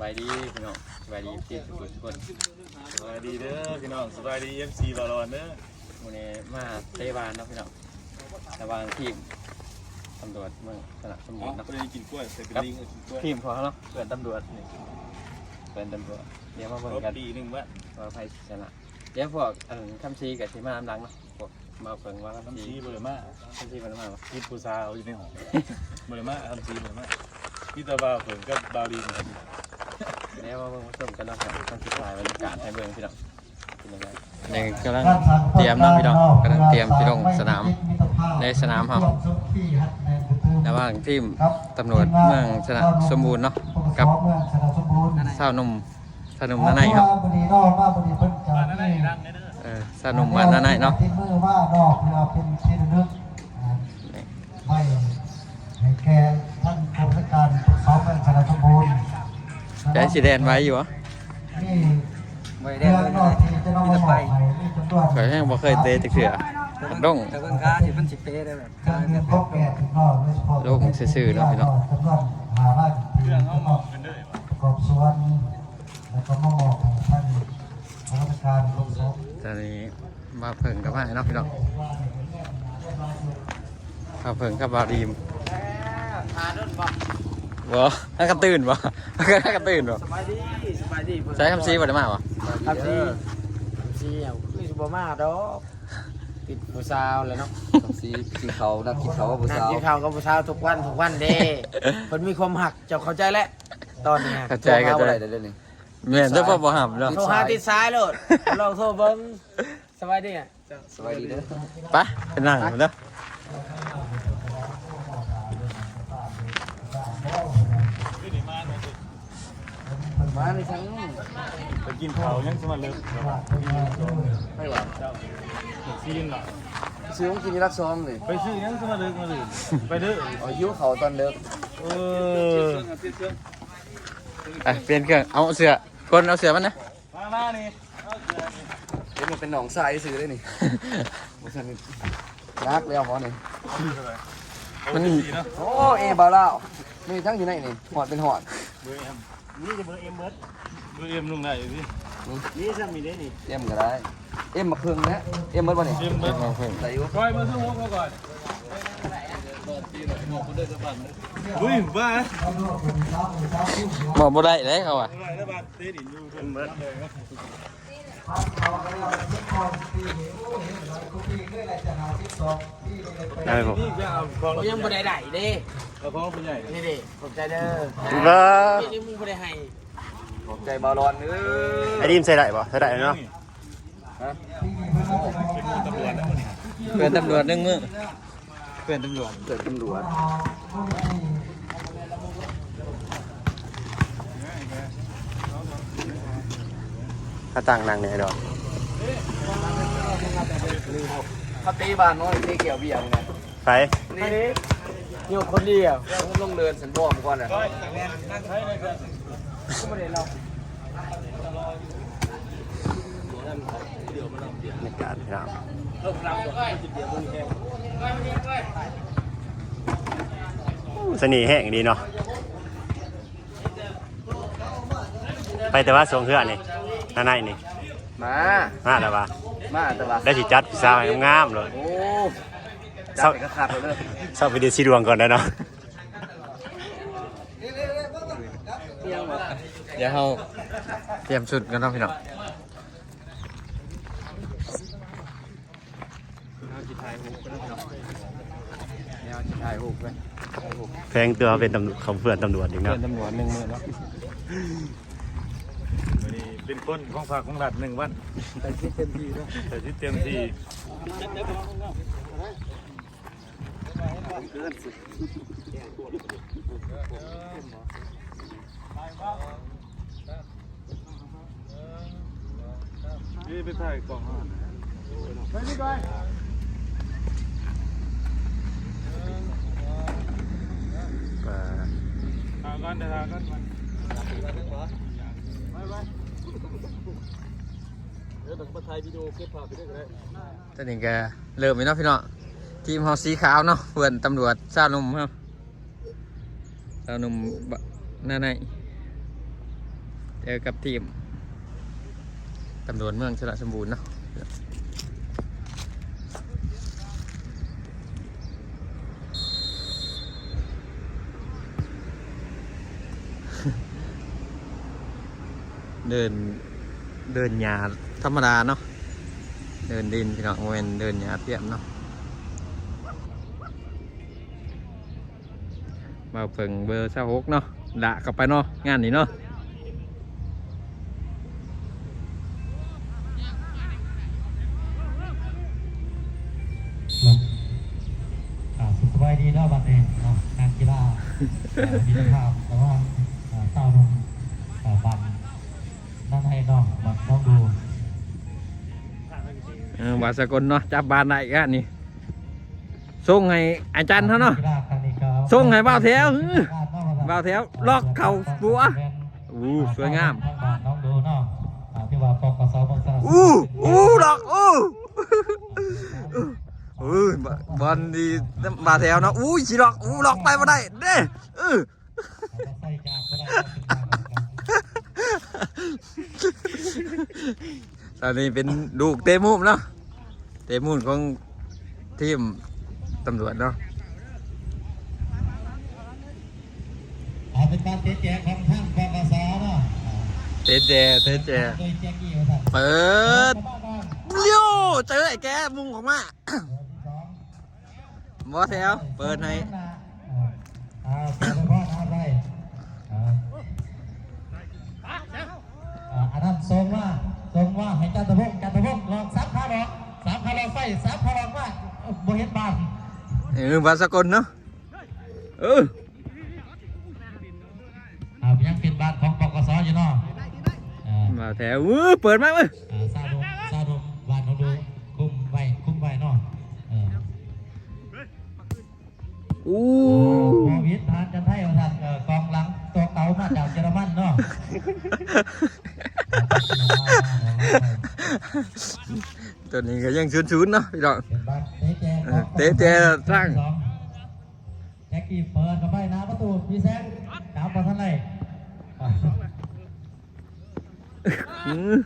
บายดีพี่น้องสบายดีพี่ทุกคนทุกคนสบายดีเด้อพี่น้องสบายดีเอฟซีบอลอนเด้อวันนี้มาเตะบานเนาะพี่น้องระหว่างทีมตำรวจเมืองสระสมบูอ๋อรณ์เนาะไม่ได้กินกล้วยใส่เป็นลิงกินกล้วยทีมพอเนาะเพื่อนตำรวจนี่เพื่อนตำรวจเดี๋ยวมาคเบิ่งรบกันปีหนึ่งวะว่าใครชนะเดี๋ยวพวกอันคำชี้กับทีมาน้ำหลังเนาะพวกมาเพิ่งว่าทำคำซีชี้เบอร์มาคำชี้มันมาบ่คิดผู้สาวอยู่ในหอเบอร์มาทำซีเบอร์มาพี่ตาบาวเผิงกับบาวดีเหมือนกั นเดี๋ยวมาเบิ่งมาชมกันเนาะครับคำชี้ลายบรรยากาศให้เบิ่งพี่น้องเป็นยังไงนี่กำลังเตรียมเนาะพี่น้องกำลังเตรียมที่ลงสนามในสนามครับระหว่างทีมตำรวจเมืองสระสมบูรณ์เนาะกับสาวหนุ่มสาวหนุ่มนาไนครับบุรีนอกมาบุรีเพิ่นจะบ้านนั่นไหนนี่รังเนี่ยเด้อเออสาวหนุ่มมานาไนเนาะที่มือว่านอกเพื่อเป็นที่ระลึกอ่านี่ไม่ให้แก่ ใจสีแดงไว้อยู่วะนี่เรื่องนอกที่จะต้องมาบอกให้นี่จำนวนเคยยังบ่เคยเตะจักเถื่อดงแต่เบิ่งค้าที่มันสิเป๊ะได้แบบการเงินครบแปดถึงนอกโดยเฉพาะโลกซื่อๆเนาะพี่น้องจำนวนหาล้านเรื่องเขาหมอกกันด้อประกอบส่วนแล้วก็มาบอกท่านข้าราชการลงสมตอนนี้มาเพิ่งกับมาเนาะพี่น้องมาเพิ่งกับบาดีมทานนั่นบ่ บ่ถ้ากระตื่นบ่ถ้ากระตื่นบ่สบายดีสบายดีใช้คำซีบ่ได้มาบ่ครับซีซีเอาคือสิบ่มาดอกติดผู้สาวเลยเนาะสีกินเขานักกินเขากับผู้นั่งสาวกินข้าวกับผู้สาวทุกวันทุกวันเด้เพิ่นมีความหักเจ้าเข้าใจแล้วตอนนี้เข้าใจเข้าเท่าใจไหร่เดี๋ยวนี้แม่นแต่บ่บ่ห้ามเนาะโทรหาติดซ้ายโลดลองโทรเบิ่งสบายดีอะสบายดีเด้อไปไปนั่งเด้อ มาในชั้นไปกินข้ายังสมัครเลยไม่หวังเจ้าซีนหรอซื้อของกินที่รักซอมเลยไปซื้อยังสมัครเลยมาเลยไปเด้อเอายิ้วเขาตอนเลิกเออไปเปลี่ยนเครื่องเอาเสือคนเอาเสือมันนะมามานี่เดี๋ยวมันเป็นหนองทรายซื้อได้นี่มันสนิทรักแล้วพอนี่มันสีเนาะโอ้เอบาล่า มีทั้งอยู่ไหนนี่หอดเป็นหอดเบอร์เอ็มนี่จะเบอร์เอ็มเบิร์ดเบอร์เอ็มลุงไหนอยู่สินี่ซ้ำมีได้นี่เอ็มก็ได้เอ็มมาครึ่งนะเอ็มเบิดบ่นี่เอ็มเบิร์ดเอาเพิ่งได้อยู่ก้อยมาซื้อหัวมาก่อนอุ้ยบ้าบอกบ่ได้เลยเขาอะอะไรนะบ้านเต้ดินอยู่เอ็มเบิร์ดเลยได้ผมนี่จะเอาของเรายังบ่ได้ได้เด้ เอาของเป็นใหญ่นี่เด้ขอบใจเด้อบ่นี่มึงบ่ได้ให้ขอบใจบาลอนเด้อไอ้ดิมใส่ได้บ่ใส่ได้เนาะเป็นตำรวจนะมึงเพื่อนตำรวจนึงมื้อเพื่อนตำรวจเกิดตำรวจเขาตั้งนางเนี่ยดอกเขาตีบ้านน้อยตีเกี่ยวเบี้ยมึงนะไปนี่ อยู่คนเดียวผมลงเดินสันบอมก่อนอะบรรยากาศพี่น้องสนีแห้งดีเนาะไปแต่ว่าสงเครื่องนี่นาในนี่มา มาแล้วว่ามาแต่ว่าได้สิจัดพิซซ่าให้งามๆเลยโอ้ จับไปก็ขาดเลยเด้อเศร้าไปดูสีดวงก่อนได้เนาะเดี๋ยวเราเตรียมชุดกันเนาะพี่น้องแพงตัวเป็นตำรวจของเพื่อนตำรวจอีกเพื่เนาะอนตำรวจหนึ่งมือเนาะเป็นคนของฝากของหลัดหนึ่งวันแต่ที่เต็มที่เด้อแต่ที่เต็มที่ นี่ไปถ่ายกล่องอาหารไปนี่ก่อนเอ่อทางกันเดี๋ยวทางกันมันไปไปเดี๋ยวต้องมาถ่ายวิดีโอเก็บภาพไปด้วยกันเลยตอนนี้ก็เริ่มแล้วเนาะพี่เน้อง ทีมเฮาสีขาวเนาะเพื่อนตำรวจสาหนุ่มครับสาหนุ่มบะหน้าในเจอกับทีมตำรวจเมืองฉลาดสมบูรณ์เนาะเดินเดินหยาธรรมดาเนาะเดินดินพี่น้องโมเนเดินหยาเทียมเนาะ มาเพิ่งเบอร์เช้าหกเนาะดะกลับไปเนาะงานนี้เนาะอ่าสุขสบายดีเนาะบัดนี้เนาะงานกีฬาเอ่อมีภาพแต่ว่าอ่าเต้านมอ่าบันนั่นให้น้องบันน้องดูเออบาสกลเนาะจับบานได้อีกันนี่ส่งให้อาจารย์เขาเนาะกีฬาครั้งนี้ก็ ส่งให้บ่าวแถวอื้อบ่าบ่าวแถวลอกเข่าปัวอู้สวยงามน้องดูเนาะอ่าที่ว่าปกสบางสระอู้อู้ดอกอู้อู้บอบอลดีบาแถวเนาะอู้ฉีดอกอู้ดอกไปมาได้เด้เออเอาไปใส่จานก็ได้ครับตอนนี้เป็นลูกเตะมุมเนาะเตะมุมของทีมตำรวจเนาะ เอาเป็นการเตะแจกของท่านปกสเนาะเตะแจเตะแจโดยแจ็คกี้มาสั่งเปิดบ้านบ้านเลี้ยวเจอไอ้แกมุงออกมาเบอร์ที่สองบอแถวเปิดให้อ่าเปิดไปพ่อทำไรอ่าอ่าอันนั้นทรงว่าทรงว่าให้จันทพงศ์จันทพงศ์ลองซับขาหลอกซับขาหลอกไฟซับขาหลอกว่าเอ้าบ่เห็นบ้านเออบาสกลเนาะเออ อ่ายังเป็นบ้านของปกสอยู่เนาะอ่ามาแถวอื้อเปิดมาเว้ยอ่าซาดมซาดมบ้านของดูคุมไว้คุมไว้เนาะเอออู้โควิดทานจันไทยมาทันเอ่อกองหลังตัวเก่ามาจากเยอรมันเนาะ ตัวนี้ก็ยังชื้นๆเนาะพี่น้องเป็นบ้านเตะแจงเออเตะแจงสร้างสอแจ็คกี้เปิดเข้าไปหน้าประตูพี่แซงตามบอลท่านเล ยอ่าอื้อ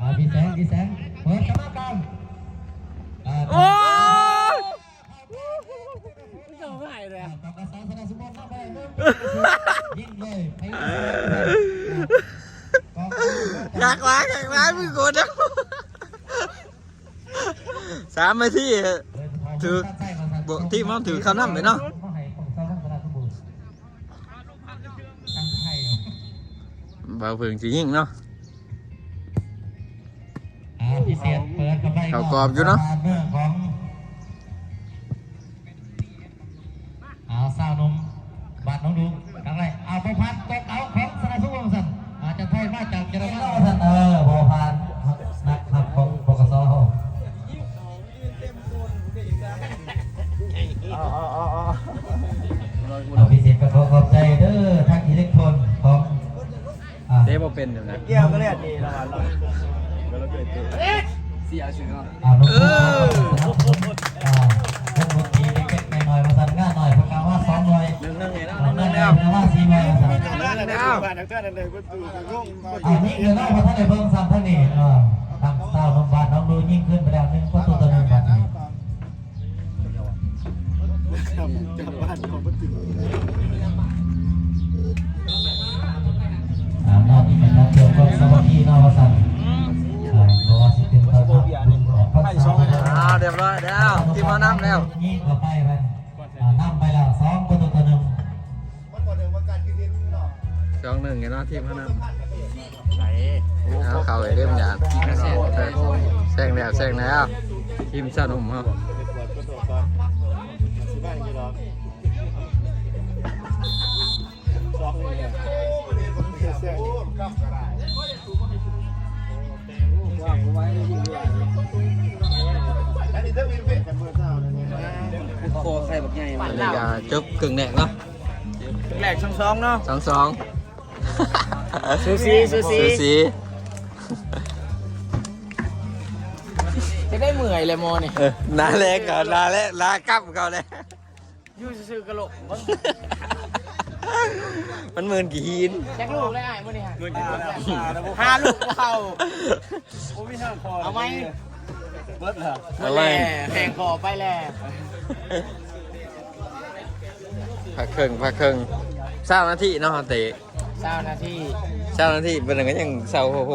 อ่าพี่แซงพี่แซงเปิดเข้ามากลางอ่าโอ้ยเจ้าไม่เลยอ่าปากกาสาสนาสมบูรณ์เข้าไปเริ่มยิงเลยไปเลยอ่ากองหลังอยากล้างอยากล้างมึงกดนะสามนาทีถือบ่ที่มันถือคำนำไปเนาะเบาเพิ่งสิยิงเนาะ อ่าพิเศษเปิดเข้าไป เข้ากรอบอยู่เนาะ เรื่องของเอ บ่เป็นนะ เกี่ยวก็เรียกดีแล้วกันเสียชื่อเนาะอ่าลูกค้าขอบคุณอ่าพวกดนตรีเล็กๆน้อยมาสั่นงานหน่อยเพราะการว่าซ้อมหน่อยหนึ่งหนึ่งเห็นแล้วเอาหนึ่งเงิหนนึ่งแล้แล้ววว่าสี่ใบมาสั่นหนึ่งแล้วอันนี้เงินเล่ามาท่านในเพิ่มซ้ำท่านนี่เออทางสาวนมบานน้องดูยิ่งขึ้นไปแล้วหนึ่งประตูต่อหนึ่งบาทนี่อ่านอกนี้เป็นนักเกี่ยวกับ สวัสดีนอกสั่นอ่าเพราะว่าสิเป็นประธานบุญของพระสงฆ์อ้าวเรียบร้อยแล้วทีมมาน้ำแล้วยิงเข้าไปมันอ่านำไปแล้วสองประตูต่อหนึ่งสองหนึ่งเห็นว่าทีมมาน้ำเอาเข่าไอ้เล่มหยาดแซงแล้วแซงแล้วทีมชาติหนุ่มเขาโคใครบักใหญ่อันนี้ก็จบกึ่งแดกเนาะแหลกช่องสองเนาะสองสองซูซีซูซีซูซีจะได้เมื่อยเลยโมนี่เออนาแรกก่อนนาแรกลากลับก่อนเลยอยู่ซื่อๆกระโหลก มันหมื่นกี่หินแจ็คลูกได้ไอ้มื่อนี้ฮะเงินกินแล้วแล้วพวกห้าลูกเราโอ้ไม่ห้ามพอเอาไหมเบิร์ดเหรอเอาไว้แข่งคอไปแล้วพักเครื่องพักเครื่องเศร้านาทีเนาะเตะเช้านาทีเศร้านาทีเป็นอะไรก็ยังเศร้าโหโห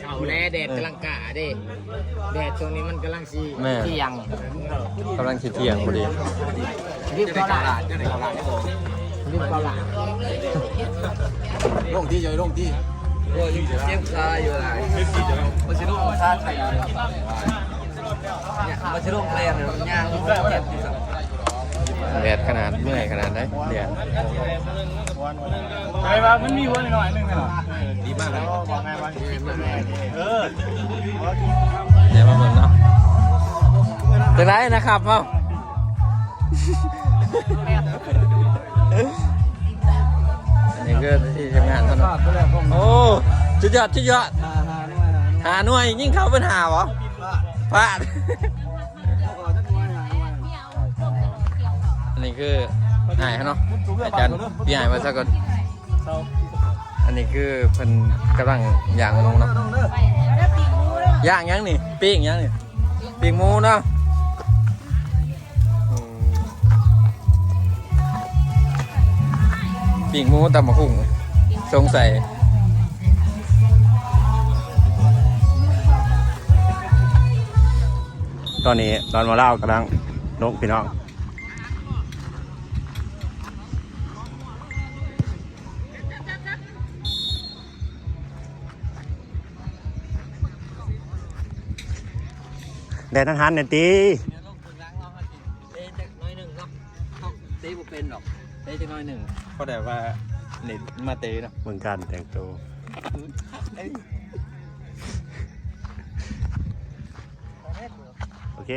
เช้าแน่แดดกำลังกะเด้แดดช่วงนี้มันกำลังสีแม่เที่ยงกำลังสิเที่ยงพอดีรีบเกาหลาดรีบเกาหลาดรีบเกาหลาดลงที่จะลงที่โอ้ยเจ็บขาอยู่ไรมันจะลงท่าไทยเนี่ยมันจะลงแรงเนี่ยย่างเจ็บที่สุดแดดขนาดเมื่อยขนาดไหนเดี๋ยวไปมามันมีวันหน่อยนึงไหมหรอดีมากเลยบอกไงวันเออเดี๋ยวมาเบิ่งเนาะจะได้นะครับเอ้า อันนี้ก็ที่ทำงานเท่านั้นโอ้ชุดยอดชุดยอดหาหน่วยยิ่งเข้าเป็นหาเหรอพลาดอันนี้คือหายเนาะอาจารย์พี่หายมาสักก่อนอันนี้คือเพิ่นกำลังย่างหมูเนาะย่างยังนี่ปิ้งยังนี่ปิ้งหมูเนาะ ปิ้งหมูตำมะหุ่งสงสัยตอนนี้ตอนมาเล่ากำลังลงพี่น้องแดดทันหันเนี่ยตีเดี๋ยวลงปืนล้างเราค่ะสิเตะจักน้อยหนึ่งเนาะเขาเตะบ่เป็นหรอกเตะจักน้อยหนึ่ง เพราะแต่ว่าเน็ตมาเตะเนาะเมือนกันแต่งตัวโอเค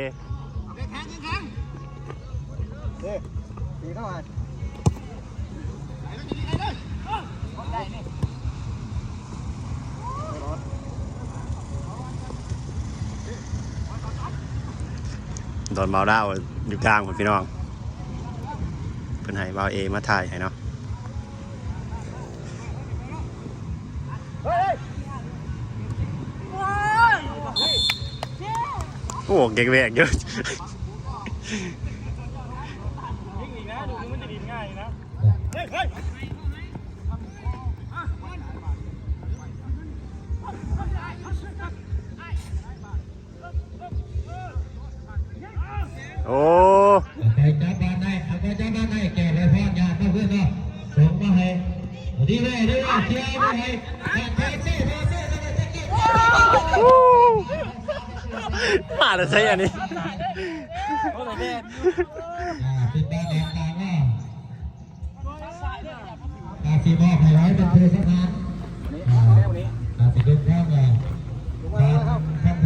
โดนเมาด้าวอยู่กลางผมพี่น้องเป็นไห้เบาเอมาถ่ายให้เนาะ โอ้เก่งแวกเยอะโอ้ไปจับบ้านได้เอาไปจับบ้านได้แก่เลยพ่อญาติเพื่อนเนาะส่งมาให้ดีเลยดีเลยเชียร์มาให้แท็กซี่แท็กซี่แท็กซี่ มาแต่ใช่อันนี้อ่าปิดตาแดงตาหน้าตาสีบอกให้ร้อยเป็นเพื่อนสถานอ่าตาสีดุข้างอะ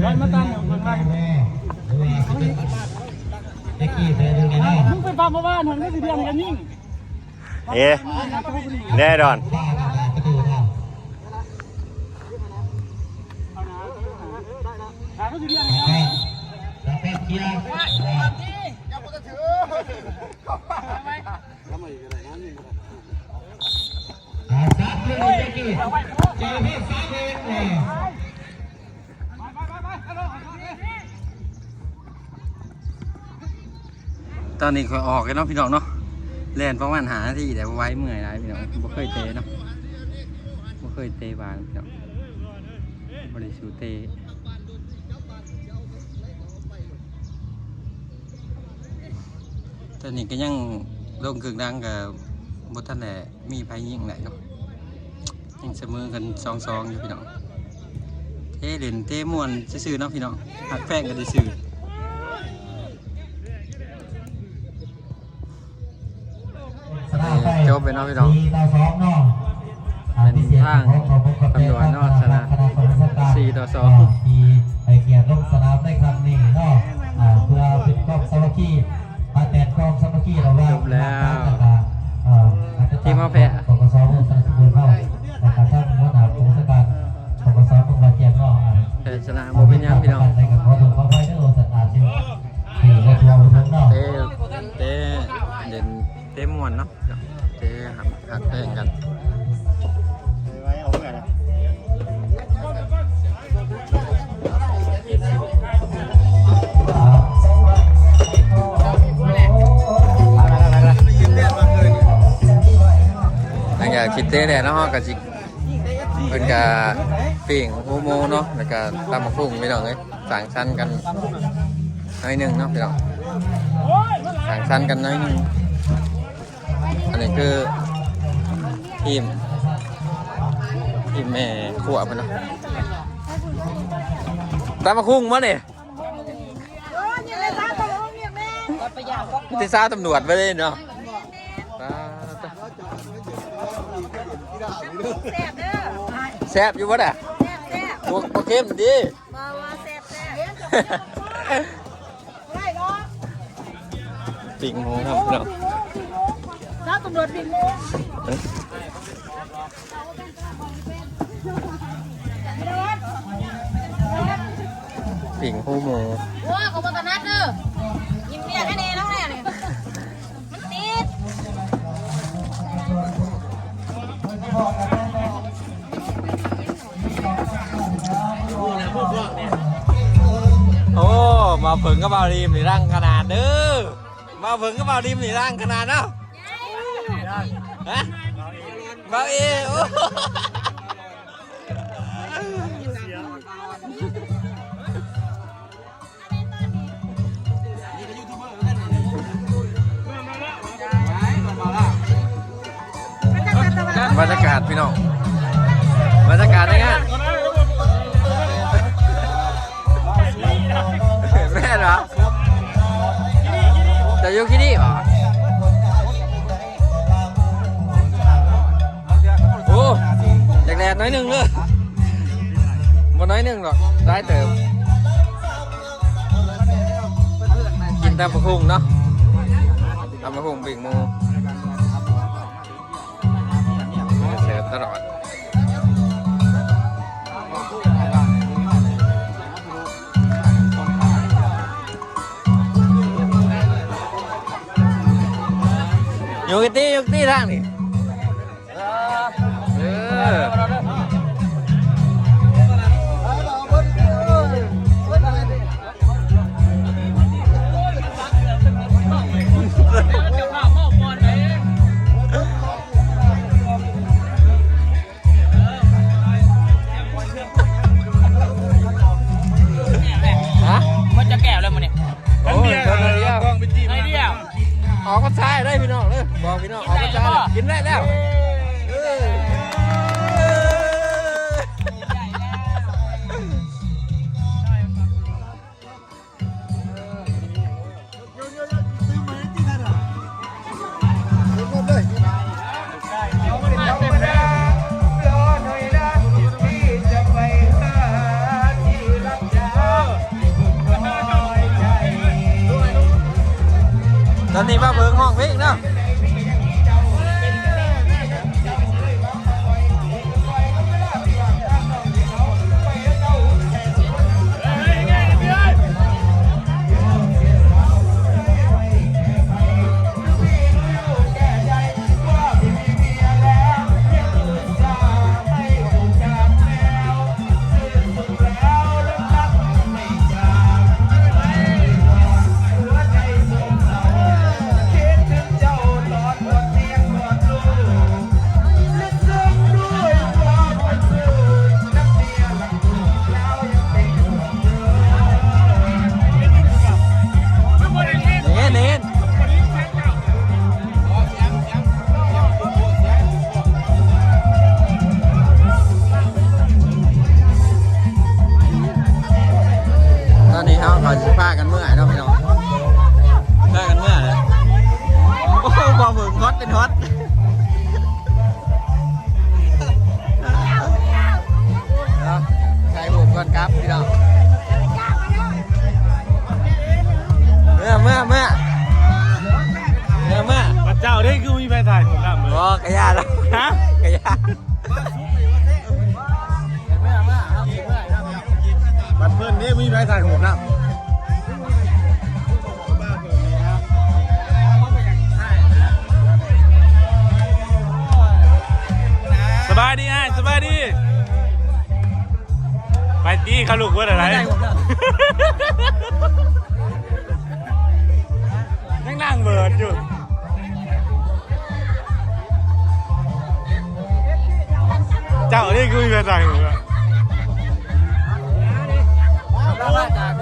ร้อยมาตั้งอยู่ข้างล่างหรือว่าสิเป็นเด็กกี้เสือดูนี่เนาะมึงไปฟังมาบ้านทางนี้สิเดียวกันยิ่งเอ๊ะแน่ดอน บ้าบ้าบ้ากระดูเนาะ ทางนี้สิเดียวแล้วก็แล้วก็เคลียร์อ่าอ่ซัดเลยเด็กกี้เจอพี่ซัดเองเลยตอนนี้ก็ออกกันเนาะพี่น้องเนาะเล่นประมาณหาที่แต่ว่าไว้เมื่อยหลายพี่น้องบ่เคยเตะเนาะบ่เคยเตะบานพี่น้องบ่ได้สู้เตะ ตอนนี้ก็ยังลงกึ่งดังกับบ่ทันได้มีไผยิงไหนเนาะยังเสมอกัน2-2อยู่พี่น้องเทเล่นเตะม่วนซื่อๆเนาะพี่น้องหักแฟงกันซื่อๆจบไปเนาะพี่น้องสี่ต่อสองเนาะเป็นทางตำรวจเนาะชนะสี่ต่อสองที่ไปเกียรติลงสนามในครั้งนี้เนาะอ่าเพื่อเป็นกองสามัคคีมาแตน กองสามัคคีเราว่าจบแล้วทีมเอาแพ้ปกสองสระบุรีเข้าแต่การท่านหัวหน้าผู้ราชการปกสเมืองบาดเจ็บเนาะอ่าแต่ชนะบ่เป็นหยังพี่น้องในกับขอถูกขอไปด้วยสัตว์อาชีพที่เราวร์ไปทั้งเนเตะเตะเด่นเตะม่วนเนาะ คิดเต้แหละเนาะก็สิเพิ่นก็ปิ้งโฮโมเนาะแล้วก็ตำมะพุ่งพี่น้องเอ้ยสั่งชั้นกันน้อยหนึ่งเนาะพี่น้องสั่งชั้นกันน้อยหนึ่งอันนี้คือทีมทีมแม่ขวบมันเนาะตำมะพุ่งมาเนี่ยที่ซ่าตำรวจไปเลยเนาะ แซบอยู่วะน่ะโอโอเคมันดีปิ่งหมูครับเนาะถ้าตำรวจปิดโมงปิ่งหูหมูว้าของมันนัดเด้อ โอ้ มาเผิงก็บารีมหรือร่างขนาดเด้อ มาเผิงก็บารีมหรือร่างขนาดเนาะฮะบาเอโอ้ บรรยากาศพี่น้องบรรยากาศในงานแม่เหรอจะอยู่ที่นี่เหรอโอ้อยากแดดน้อยหนึ่งเลยบ่น้อยหนึ่งหรอกได้เติมกินตามะพุงเนาะตามะพุงปิ่งมู ตลอด อยู่กันตีอยู่กันตีทางนี่เออ ตอนนี้มาเบิ่งห้องเพลงเนาะ กกระยาแล้วฮะกระยาบัตรเพื่อนนี่มีแฟนถ่ายผมละสบายดีอะสบายดี ไปตีเขาลูกว่าอะไรนั่งนั่งเบิร์ดอยู่ เจ้านี่คือมีแฟนถ่ายผมละเรามาจากเนี่ยก็